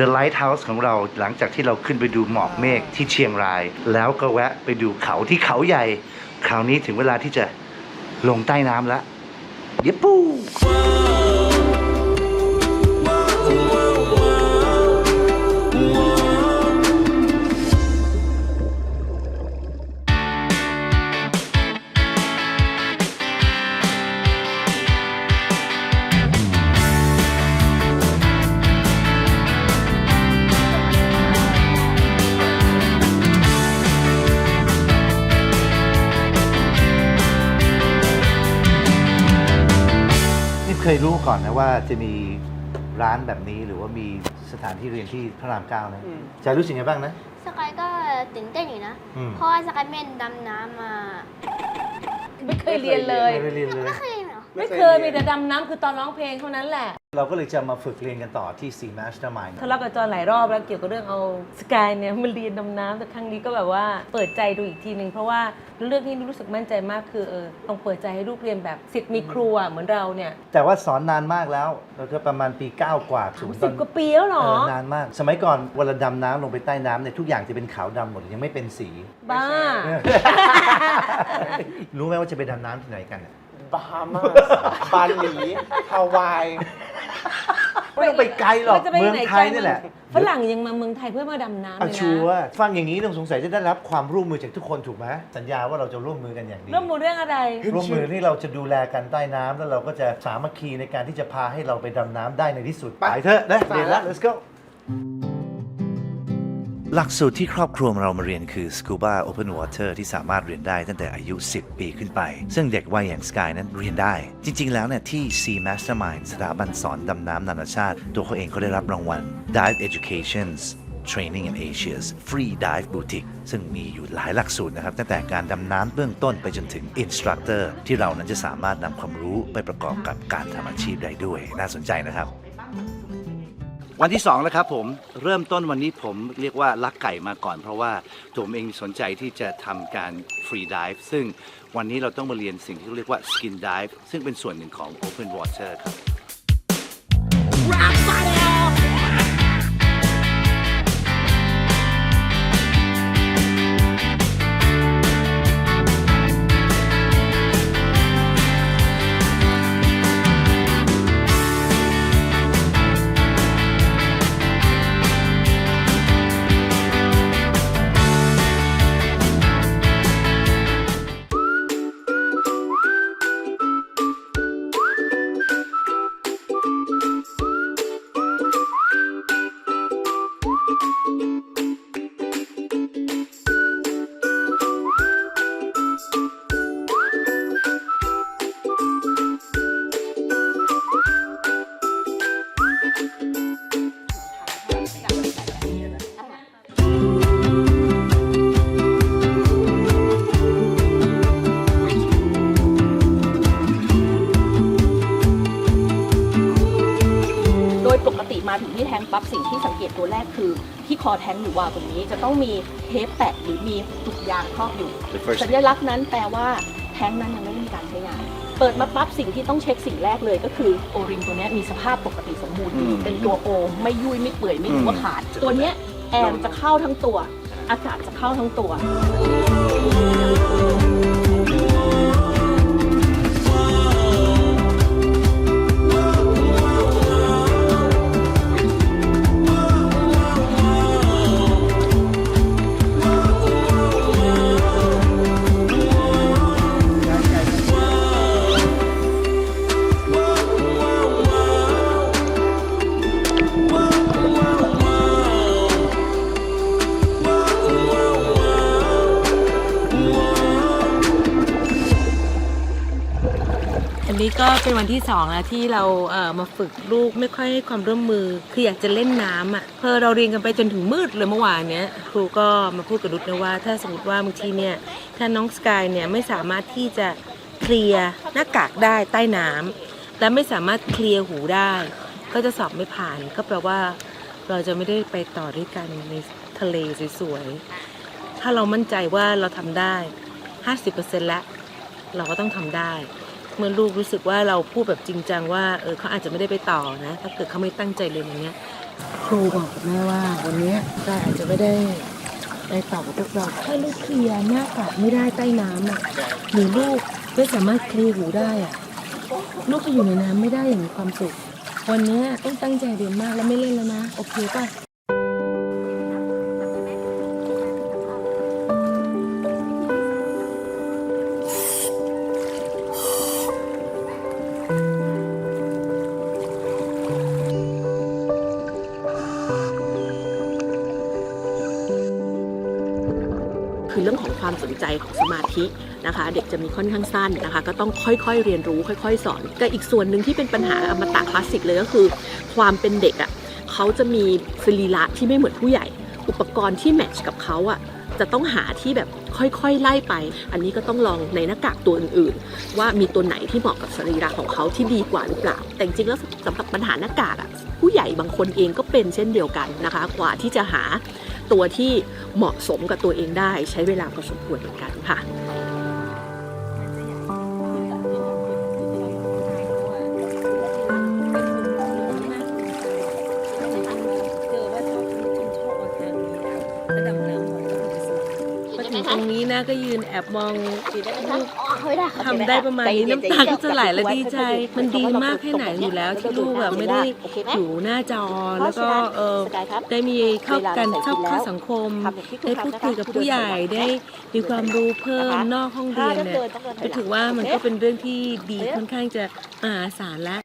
The Lighthouse ของเราหลังจากที่เราขึ้นไปดูหมอกเมฆที่เชียงราย แล้วก็แวะไปดูเขาที่เขาใหญ่ คราวนี้ถึงเวลาที่จะลงใต้น้ำแล้วเย็บปู ยรู้ก่อนนะว่าจะมีร้านแบบนี้หรือว่ามีสถานที่เรียนที่พระรามเก้านะอืม จะรู้สึกไงบ้างนะ สกายก็ตื่นเต้นอยู่นะ อืม เพราะว่าสกายเม่นดำน้ำมาไม่เคยเรียนเลย ไม่ได้เรียนเลยไม่เคยเหรอ ไม่เคยมีแต่ดำน้ำคือตอนร้องเพลงเท่านั้นแหละ เราก็เลยจะมาฝึกเรียนกันต่อที่ C Mastermind ทะเลาะกับจอหลายรอบแล้วเกี่ยวกับเรื่องเอาสกายเนี่ยมาเรียนดำน้ำแต่ครั้งนี้ก็แบบว่าเปิดใจดูอีกทีหนึ่งเพราะว่าเรื่องที่รู้สึกมั่นใจมากคือเออต้องเปิดใจให้ลูกเรียนแบบสิทธิ์มีครูอะเหมือนเราเนี่ยแต่ว่าสอนนานมากแล้วเราก็ประมาณปี 9 กว่าถึงตสิอบนกว่าปีแล้วเหรอ เออนานมาก สมัยก่อนเวลาดำน้ำลงไปใต้น้ำเนี่ยทุกอย่างจะเป็นขาวดำหมดยังไม่เป็นสี บ้า รู้ไหมว่าจะไปดำน้ำที่ไหนกันอะ บาฮามาสบาหลีฮาวาย ไม่ต้องไปไกลหรอก มันจะไปเมืองไหนไทยนี่แหละฝรั่งยังมาเมืองไทยเพื่อมาดำน้ำเอาเลยชัวนะร์ฟังอย่างนี้ต้องสงสัยจะได้รับความร่วมมือจากทุกคนถูกไหมสัญญาว่าเราจะร่วมมือกันอย่างดี ร่วมมือเรื่องอะไร ร่วมมือที่เราจะดูแลกันใต้น้ำแล้วเราก็จะสามัคคีในการที่จะพาให้เราไปดำน้ำได้ในที่สุด ไปไปเถอะนะไปเรียนแล้ว let's go หลักสูตรที่ครอบครัวเรามาเรียนคือ Scuba Open Water ที่สามารถเรียนได้ตั้งแต่อายุ 10 ปีขึ้นไป ซึ่งเด็กวัยอย่าง Sky นั้นเรียนได้ จริง ๆ แล้วเนี่ยที่ C Mastermind สถาบันสอนดำน้ำนานาชาติ ตัวเขาเองเขาได้รับรางวัล Dive Education's Training in Asia's Free Dive Boutique ซึ่งมีอยู่หลายหลักสูตรนะครับ ตั้งแต่การดำน้ำเบื้องต้นไปจนถึง Instructor ที่เรานั้นจะสามารถนำความรู้ไปประกอบกับการทำอาชีพได้ด้วย น่าสนใจนะครับ วันที่2แล้วครับผมเริ่มต้นวันนี้ผมเรียกว่าลักไก่มาก่อน เพราะว่าผมเองสนใจที่จะทำการฟรีดิฟซึ่งวันนี้เราต้องมาเรียนสิ่งที่เรียกว่าสกินดิฟซึ่งเป็นส่วนหนึ่งของ open water ครับ งที่แท้งปั๊บสิ่งที่สังเกตตัวแรกคือ ที่คอแท้งหรือวาล์วตรงนี้จะต้องมีเทปแปะหรือมีตุกยางครอบอยู่ The first สัญลักษณ์นั้นแปลว่าแท้งนั้นยังไม่ได้มีการใช้งาน เปิดมาปั๊บสิ่งที่ต้องเช็คสิ่งแรกเลยก็คือโอริงตัวเนี้ยมีสภาพปกติสมบูรณ์ดีอืมเป็นตัวโอไม่ยุ่ยไม่เปื่อยไม่หัวขาด ตัวเนี้ยแอร์จะเข้าทั้งตัว อากาศจะเข้าทั้งตัวอัน นี้ก็เป็นวันที่สองแล้วที่เราเอ่อมาฝึกลูกไม่ค่อยให้ความร่วมมือ คืออยากจะเล่นน้ำอะเพอเราเรียนกันไปจนถึงมืดเลยเมื่อวานเนี้ยครูก็มาพูดกับนุชนะว่า ถ้าสมมติว่าบางทีเนี่ยถ้าน้องสกายเนี่ยไม่สามารถที่จะเคลียร์หน้ากากได้ใต้น้ำและไม่สามารถเคลียร์หูได้ ก็จะสอบไม่ผ่าน ก็แปลว่า เราจะไม่ได้ไปต่อด้วยกันในทะเลสวยๆถ้าเรามั่นใจว่าเราทำได้ 50%แล้วเราก็ต้องทำได้ เมื่อลูกรู้สึกว่าเราพูดแบบจริงจังว่าเออเขาอาจจะไม่ได้ไปต่อนะ ถ้าเกิดเขาไม่ตั้งใจเรียนอย่างเงี้ยครูบอกกับแม่ว่าวันนี้ก็อาจจะไม่ได้ไปต่อกับพวกเราถ้าลูกเคลียร์หน้ากากไม่ได้ใต้น้ำอะหรือลูกไม่สามารถเคลียร์หูได้อะลูกจะอยู่ในน้ำไม่ได้อย่างมีความสุข วันนี้ต้องตั้งใจเรียนมากแล้วไม่เล่นแล้วนะ โอเคป่ะ ใจของสมาธินะคะ เด็กจะมีค่อนข้างสั้นนะคะ ก็ต้องค่อยๆเรียนรู้ค่อย ๆ สอนแต่อีกส่วนหนึ่งที่เป็นปัญหาอมตะคลาสสิกเลยก็คือ ความเป็นเด็กอะ่ะเขาจะมีสรีระที่ไม่เหมือนผู้ใหญ่ อุปกรณ์ที่แมทช์กับเขาอะ่ะ จะต้องหาที่แบบค่อยๆไล่ไป อันนี้ก็ต้องลองในหน้ากากตัวอื่นๆ ว่ามีตัวไหนที่เหมาะกับสรีระของเขาที่ดีกว่าหรือเปล่า แต่จริงๆแล้วสำหรับปัญหาหน้ากากอะผู้ใหญ่บางคนเองก็เป็นเช่นเดียวกันนะคะ กว่าที่จะหาตัวที่เหมาะสมกับตัวเองได้ใช้เวลาพอสมควรเหมือนกันค่ะ นี้นะก็ยืนแอบมองลูกเฮ้ยได้ค่ะทำได้ประมาณนี้น้ำตาก็จะไหลและดีใจ มันดีมากแค่ไหนอยู่แล้วที่ลูกแบบไม่ได้อยู่หน้าจอแล้วก็เออได้มีเข้ากันเข้าเข้าสังคมได้พูดคุยกับผู้ใหญ่ได้มีความรู้เพิ่มนอกห้องเรียนเนี่ยก็ถือว่ามันก็เป็นเรื่องที่ดีค่อนข้างจะมหาศาลแล้ว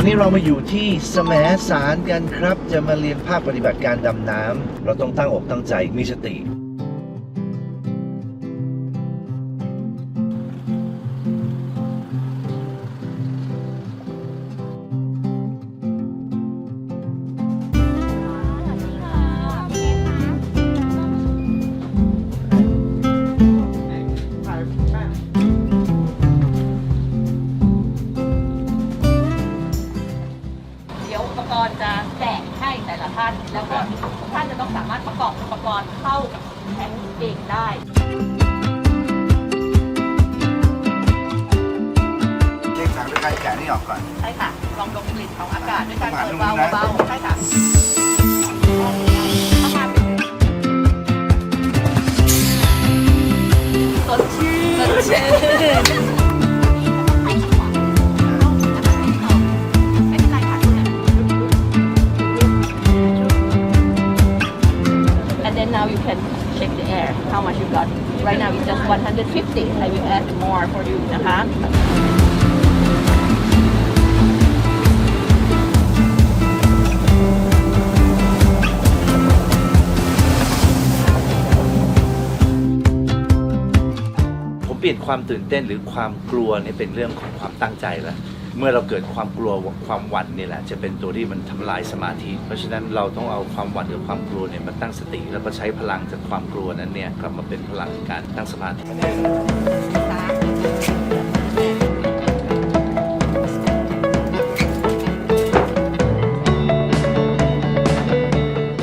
อนนี้เรามาอยู่ที่สมสารกันครับ จะมาเรียนภาคปฏิบัติการดำน้ำเราต้องตั้งอกตั้งใจมีสติ more for you นะคะผมเปลี่ยนความตื่นเต้นหรือความกลัวนี่เป็นเรื่องของความตั้งใจล้วเมื่อเราเกิดความกลัวความหวั่นนี่แหละ จะเป็นตัวที่มันทำลายสมาธิ เพราะฉะนั้นเราต้องเอาความหวั่นหรือความกลัวเนี่ยมาตั้งสติ แล้วก็ใช้พลังจากความกลัวนั้นเนี่ยกลับมาเป็นพลังในการตั้งสมาธิ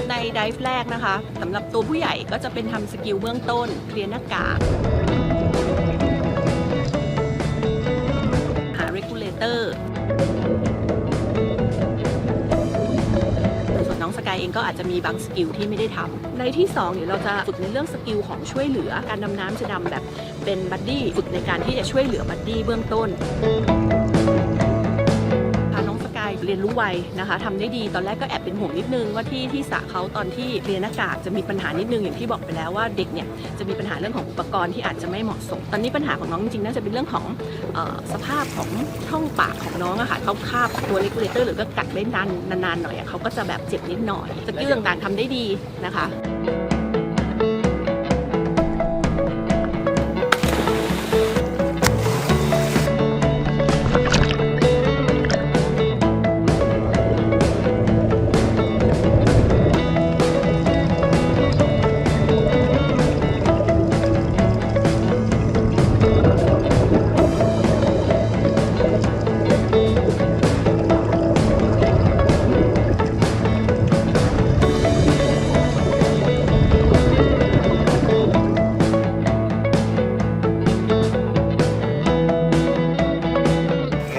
ในไดฟ์แรกนะคะสำหรับตัวผู้ใหญ่ก็จะเป็นทำสกิลเบื้องต้น เคลียร์หน้ากากหา regulator ส่วน น้องสกายเองก็อาจจะมีบางสกิลที่ไม่ได้ทำในที่2เดี๋ยวเราจะฝึกในเรื่องสกิลของช่วยเหลือ การดำน้ำจะดำแบบเป็นบัดดี้ฝึกในการที่จะช่วยเหลือบัดดี้เบื้องต้น ยเรียนรู้ไวนะคะทำได้ดีตอนแรกก็แอบเป็นห่วงนิดนึงว่าที่ที่สะเขาตอนที่เรียนหน้ากากจะมีปัญหานิดนึงอย่างที่บอกไปแล้วว่าเด็กเนี่ยจะมีปัญหาเรื่องของอุปกรณ์ที่อาจจะไม่เหมาะสม ตอนนี้ปัญหาของน้องจริงๆน่าจะเป็นเรื่องของออสภาพของช่องปากของน้องอะค่ะเขาคาบตัวเลกูเลเตอร์หรือก็กัดได้นานนานๆหน่อยอเขาก็จะแบบเจ็บนิดหน่อยสกิลต่างๆทำได้ดีนะคะ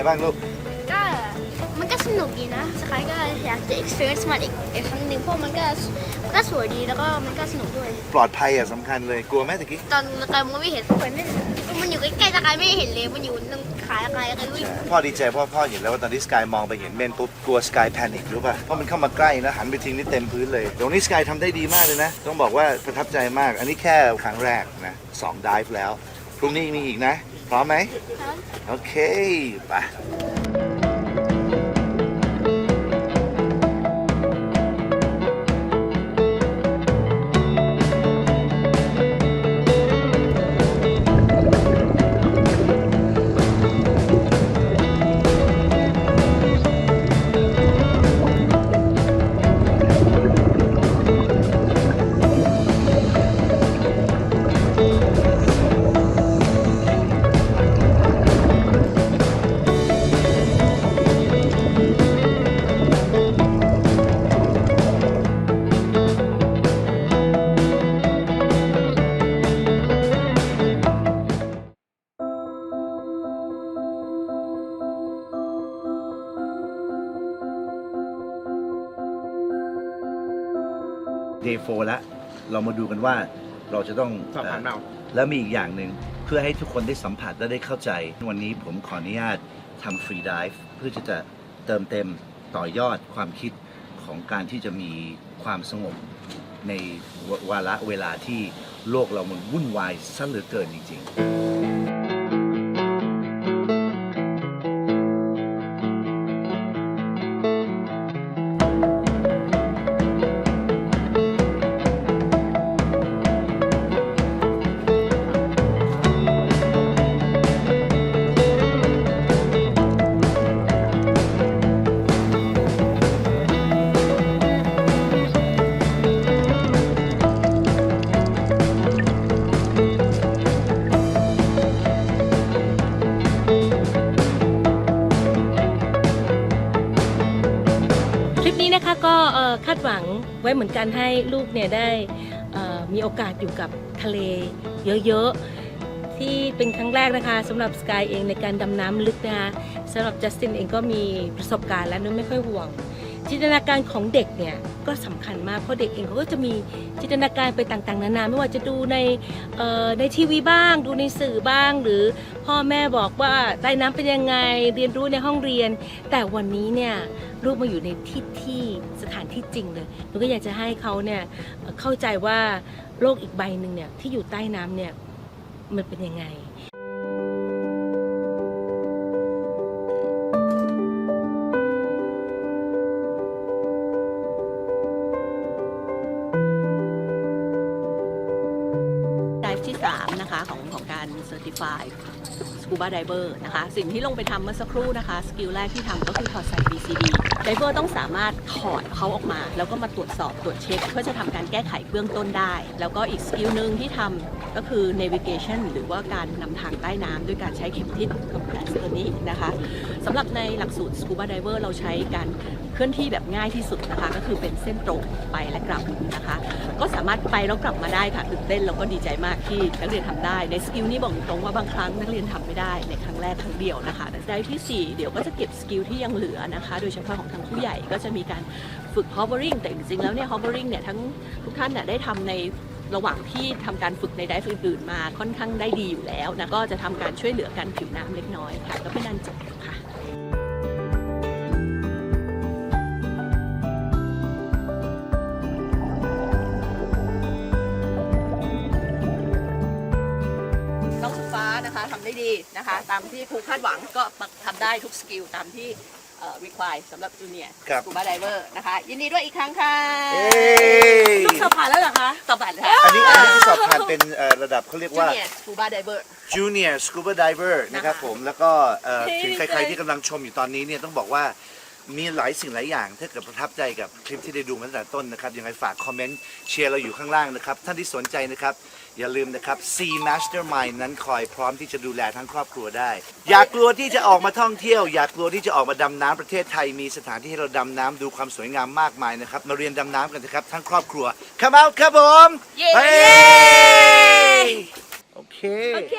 บ้างลูก ก็มันก็สนุกดีนะสกายก็อยากจะ experience มันอีกอีกครั้งหนึ่งเพราะมันก็มันก็สวยดีแล้วก็มันก็สนุกด้วย ปลอดภัยอะสำคัญเลยกลัวไหมตะกี้ตอนสกายมันก็ไม่เห็นเหมือนมันอยู่ใกล้ๆสกายไม่เห็นเลยมันอยู่ตรงขาสกายสกายรู้พ่อดีใจเพราะพ่อเห็นแล้วว่าตอนที่สกายมองไปเห็นเมนปุ๊บกลัวสกายแพนิครู้ป่ะเพราะมันเข้ามาใกล้นะหันไปทิ้งนี่เต็มพื้นเลยตรงนี้สกายทำได้ดีมากเลยนะ ต้องบอกว่าประทับใจมาก อันนี้แค่ครั้งแรกนะสองดิฟแล้ว พรุ่งนี้มีอีกนะ พร้อมไหมครับโอเค ไป Day 4แล้วเรามาดูกันว่าเราจะต้องสอบผ่านเปล่าแล้วมีอีกอย่างหนึ่งเพื่อให้ทุกคนได้สัมผัสและได้เข้าใจ วันนี้ผมขออนุญาตทำฟรีดิฟเพื่อที่จะเติมเต็มต่อยอดความคิดของการที่จะมีความสงบในวาระเวลาที่โลกเรามันวุ่นวายซะเหลือเกินจริง ๆ คะก็เอ่อคาดหวังไว้เหมือนกันให้ลูกเนี่ยได้มีโอกาสอยู่กับทะเลเยอะๆ ที่เป็นครั้งแรกนะคะสำหรับสกายเองในการดำน้ำลึกนะคะสำหรับจัสตินเองก็มีประสบการณ์แล้วนุ้นไม่ค่อยห่วง จินตนาการของเด็กเนี่ยก็สำคัญมากเพราะเด็กเองเขาก็จะมีจินตนาการไปต่างๆ นานาไม่ว่าจะดูในในทีวีบ้าง ดูในสื่อบ้าง หรือพ่อแม่บอกว่าใต้น้ำเป็นยังไงเรียนรู้ในห้องเรียน แต่วันนี้เนี่ยลูกมาอยู่ในที่ที่สถานที่จริงเลยหนูก็อยากจะให้เขาเนี่ยเข้าใจว่าโลกอีกใบหนึ่งเนี่ยที่อยู่ใต้น้ำเนี่ยมันเป็นยังไง การ Certify Scuba Diver นะคะ สิ่งที่ลงไปทำเมื่อสักครู่นะคะ สกิลแรกที่ทำก็คือถอดใส่ BCD Diver ต้องสามารถถอดเขาออกมา แล้วก็มาตรวจสอบตรวจเช็ค เพื่อจะทำการแก้ไขเบื้องต้นได้ แล้วก็อีกสกิลหนึ่งที่ทำก็คือ navigation หรือว่าการนำทางใต้น้ำด้วยการใช้เข็มทิศ compass ตัวนี้นะคะสำหรับในหลักสูตร Scuba Diver เราใช้การ เคลื่อนที่แบบง่ายที่สุดนะคะ ก็คือเป็นเส้นตรงไปและกลับนะคะ ก็สามารถไปแล้วกลับมาได้ค่ะตื่นเต้นแล้วก็ดีใจมากที่นักเรียนทำได้ ในสกิลนี้บอกตรงว่าบางครั้งนักเรียนทำไม่ได้ในครั้งแรกครั้งเดียวนะคะแต่ได้ที่ 4 เดี๋ยวก็จะเก็บสกิลที่ยังเหลือนะคะ โดยเฉพาะของทางผู้ใหญ่ก็จะมีการฝึก hovering แต่จริงๆแล้วเนี่ย hovering เนี่ยทั้งทุกท่านเนี่ยได้ทำในระหว่างที่ทำการฝึกในไดฟ์อื่นๆมาค่อนข้างได้ดีอยู่แล้วนะก็จะทำการช่วยเหลือกันผิวน้ำเล็กน้อยค่ะก็เป็นอันจบค่ะ ได้ดีนะคะ ตามที่ครูคาดหวังก็ทำได้ทุกสกิลตามที่เอ่อ require สำหรับจูเนียร์ครับ สกูบาไดเวอร์นะคะ ยินดีด้วยอีกครั้งค่ะเอ้ยลูกสอบผ่านแล้วเหรอคะสอบผ่านค่ะอันนี้อันนี้ที่สอบผ่านเป็นเอ่อระดับเขาเรียกจูว่า เนียร์สกูบาไดเวอร์ Junior Scuba Diver นะครับนะคะผมแล้วก็เอ่อเท่ถึงใครใจๆที่กำลังชมอยู่ตอนนี้เนี่ยต้องบอกว่ามีหลายสิ่งหลายอย่าง ถ้าเกิดประทับใจกับคลิปที่ได้ดูมาตั้งแต่ต้นนะครับยังไงฝากคอมเมนต์เชียร์เราอยู่ข้างล่างนะครับ ท่านที่สนใจนะครับ อย่าลืมนะครับ C Mastermind นั้นคอยพร้อมที่จะดูแลทั้งครอบครัวได้ อย่ากลัวที่จะออกมาท่องเที่ยว อย่ากลัวที่จะออกมาดำน้ำประเทศไทยมีสถานที่ให้เราดำน้ำดูความสวยงามมากมายนะครับ มาเรียนดำน้ำกันนะครับ ทั้งครอบครัว Come out ครับผมเย้เฮ้โอเค โอเค